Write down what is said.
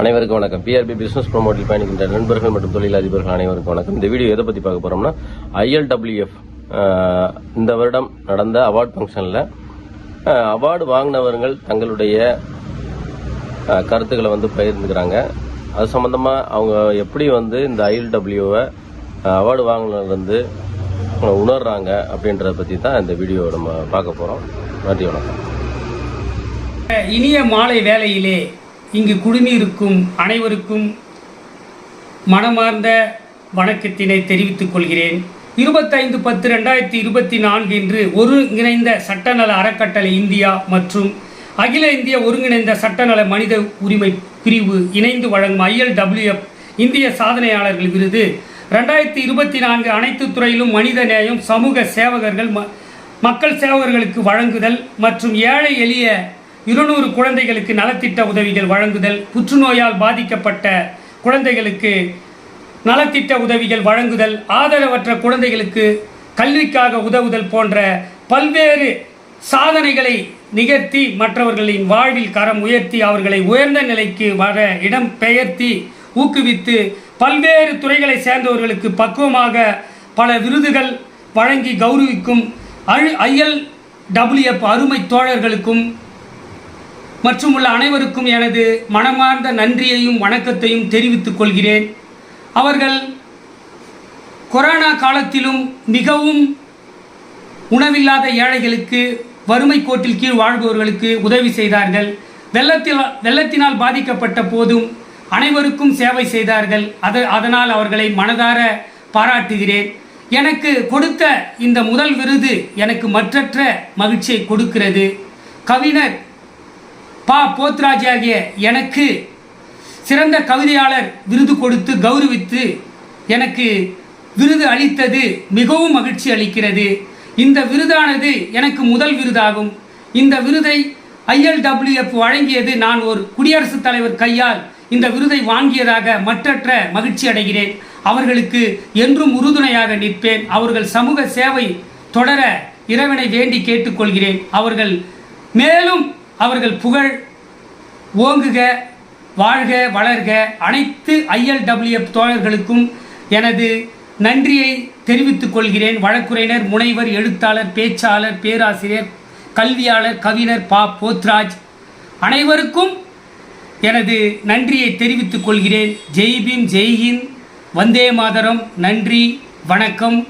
அனைவருக்கும் வணக்கம். PRP business ப்ரோமோட்டில் பயணிக்கின்ற நண்பர்கள் மற்றும் தொழிலதிபர்கள் அனைவருக்கும் வணக்கம். இந்த வீடியோ எதை பத்தி பார்க்க போறோம்னா ஐஎல்டபிள்யூஎஃப் இந்த வருடம் நடந்த அவார்ட் ஃபங்க்ஷனில் அவார்டு வாங்கினவர்கள் தங்களுடைய கருத்துக்களை வந்து பகிர்ந்துக்கிறாங்க. அது சம்மந்தமாக அவங்க எப்படி வந்து இந்த ஐஎல்டபிள்யூவை அவார்டு வாங்கினது வந்து உணர்றாங்க அப்படின்றத பற்றி தான் இந்த வீடியோ நம்ம பார்க்க போகிறோம் நன்றி வணக்கம். இனிய மாலை வேலையிலே இங்கு குழுமியிருக்கும் அனைவருக்கும் மனமார்ந்த வணக்கத்தினை தெரிவித்துக் கொள்கிறேன். இருபத்தைந்து பத்து ரெண்டாயிரத்தி இருபத்தி நான்கு இன்று ஒருங்கிணைந்த சட்டநல அறக்கட்டளை இந்தியா மற்றும் அகில இந்திய ஒருங்கிணைந்த சட்டநல மனித உரிமை பிரிவு இணைந்து வழங்கும் ஐஎல்டபிள்யூஎஃப் இந்திய சாதனையாளர்கள் விருது. ரெண்டாயிரத்தி இருபத்தி நான்கு அனைத்து துறையிலும் மனித நேயம் சமூக சேவகர்கள் ம- மக்கள் சேவகர்களுக்கு வழங்குதல் மற்றும் ஏழை எளிய இருநூறு குழந்தைகளுக்கு நலத்திட்ட உதவிகள் வழங்குதல் புற்றுநோயால் பாதிக்கப்பட்ட குழந்தைகளுக்கு நலத்திட்ட உதவிகள் வழங்குதல் ஆதரவற்ற குழந்தைகளுக்கு கல்விக்காக உதவுதல் போன்ற பல்வேறு சாதனைகளை நிகழ்த்தி மற்றவர்களின் வாழ்வில் கரம் உயர்த்தி அவர்களை உயர்ந்த நிலைக்கு வர இடம் பெயர்த்தி ஊக்குவித்து பல்வேறு துறைகளை சேர்ந்தவர்களுக்கு பக்குவமாக பல விருதுகள் வழங்கி கௌரவிக்கும் அழு ஐஎல் டபிள்யூஎஃப் அருமை தோழர்களுக்கும் மற்றும் உள்ள அனைவருக்கும் எனது மனமார்ந்த நன்றியையும் வணக்கத்தையும் தெரிவித்துக் கொள்கிறேன். அவர்கள் கொரோனா காலத்திலும் மிகவும் உணவில்லாத ஏழைகளுக்கு வறுமை கோட்டில் கீழ் வாழ்பவர்களுக்கு உதவி செய்தார்கள். வெள்ளத்தில் வெள்ளத்தினால் பாதிக்கப்பட்ட போதும் அனைவருக்கும் சேவை செய்தார்கள். அது அதனால் அவர்களை மனதார பாராட்டுகிறேன். எனக்கு கொடுத்த இந்த முதல் விருது எனக்கு மற்றற்ற மகிழ்ச்சியை கொடுக்கிறது. கவிஞர் பா போத்ராஜாகிய எனக்கு சிறந்த கவிதையாளர் விருது கொடுத்து கௌரவித்து எனக்கு விருது அளித்தது மிகவும் மகிழ்ச்சி அளிக்கிறது. இந்த விருதானது எனக்கு முதல் விருதாகும். இந்த விருதை ஐஎல்டபிள்யூஎஃப் வழங்கியது நான் ஒரு குடியரசுத் தலைவர் கையால் இந்த விருதை வாங்கியதாக மற்றற்ற மகிழ்ச்சி அடைகிறேன். அவர்களுக்கு என்றும் உறுதுணையாக நிற்பேன். அவர்கள் சமூக சேவை தொடர இறைவனை வேண்டி கேட்டுக்கொள்கிறேன். அவர்கள் மேலும் அவர்கள் புகழ் ஓங்குக வாழ்க வளர்க அனைத்து ஐஎல்டபிள்யூஎஃப் தோழர்களுக்கும் எனது நன்றியை தெரிவித்துக் கொள்கிறேன். வழக்குரைஞர் முனைவர் எழுத்தாளர் பேச்சாளர் பேராசிரியர் கல்வியாளர் கவிஞர் பா. போத்ராஜ் அனைவருக்கும் எனது நன்றியை தெரிவித்துக் கொள்கிறேன். ஜெய் பீம் வந்தே மாதரம். நன்றி வணக்கம்.